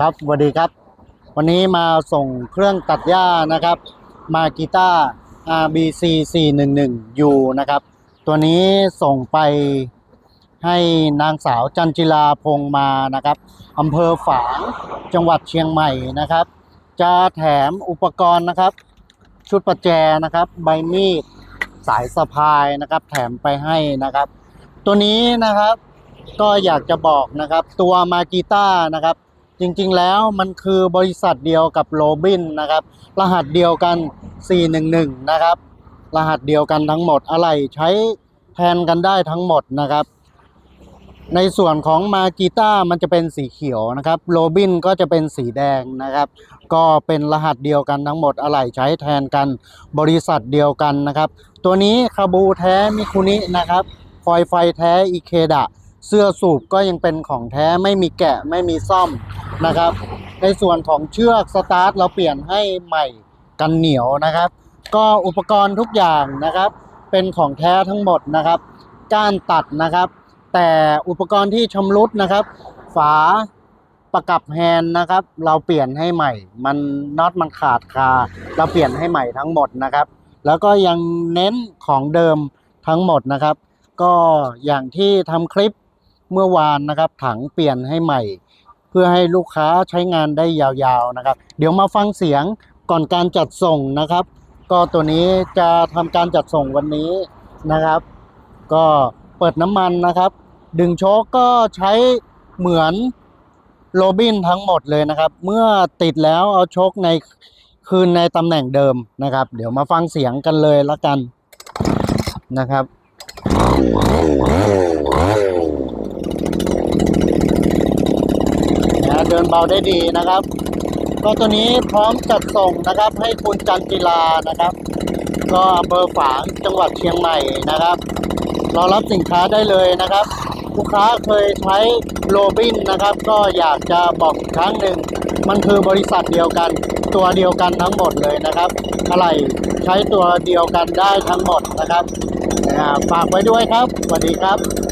ครับสวัสดีครับ วันนี้มาส่งเครื่องตัดหญ้านะครับมากีตา RBC 411U นะครับ ตัวนี้ส่งไปให้นางสาวจันจิลาพงมานะครับอำเภอฝางจังหวัดเชียงใหม่นะครับ จะแถมอุปกรณ์นะครับ ชุดประแจนะครับ ใบมีดสายสะพายนะครับ แถมไปให้นะครับ ตัวนี้นะครับก็อยากจะบอกนะครับ ตัวมากีต้านะครับ จริงๆแล้วมันคือบริษัทเดียวกับโรบินนะครับ รหัสเดียวกัน 411 นะครับ รหัสเดียวกันทั้งหมดอะไรใช้แทนกันได้ทั้งหมดนะครับ ในส่วนของมากีต้ามันจะเป็นสีเขียวนะครับโรบินก็จะเป็นสีแดงนะครับ ก็เป็นรหัสเดียวกันทั้งหมดอะไรใช้แทนกันบริษัทเดียวกันนะครับ ตัวนี้คาบูแท้มิคุนินะครับฟอยไฟแท้อีเคดะ เสื้อสูบก็ยังเป็นของแท้ไม่มีแกะไม่มีซ่อมนะครับ ในส่วนของเชือกสตาร์ทเราเปลี่ยนให้ใหม่กันเหนียวนะครับ ก็อุปกรณ์ทุกอย่างนะครับ เป็นของแท้ทั้งหมดนะครับก้านตัดนะครับ แต่อุปกรณ์ที่ชำรุดนะครับ ฝาประกับแฮนนะครับ เราเปลี่ยนให้ใหม่ มันน็อตมันขาดคา เราเปลี่ยนให้ใหม่ทั้งหมดนะครับ แล้วก็ยังเน้นของเดิมทั้งหมดนะครับ ก็อย่างที่ทำคลิป เมื่อวานนะครับ ถังเปลี่ยนให้ใหม่ เพื่อให้ลูกค้าใช้งานได้ยาวๆนะครับ เดี๋ยวมาฟังเสียงก่อนการจัดส่งนะครับ ก็ตัวนี้จะทำการจัดส่งวันนี้นะครับ ก็เปิดน้ำมันนะครับ ดึงโชคก็ใช้เหมือนโรบินทั้งหมดเลยนะครับ เมื่อติดแล้วเอาโชคในคืนในตำแหน่งเดิมนะครับ เดี๋ยวมาฟังเสียงกันเลยละกันนะครับ นะ เดินเบาได้ดีนะครับ ก็ตัวนี้พร้อมจัดส่งนะครับ ให้คุณจันจิลานะครับ ก็อำเภอฝางจังหวัดเชียงใหม่นะครับรอรับสินค้าได้เลยนะครับลูกค้าเคยใช้โรบินนะครับ ก็อยากจะบอกครั้งหนึ่งมันคือบริษัทเดียวกัน ตัวเดียวกันทั้งหมดเลยนะครับอะไรใช้ตัวเดียวกันได้ทั้งหมดนะครับฝากไว้ด้วยครับสวัสดีครับ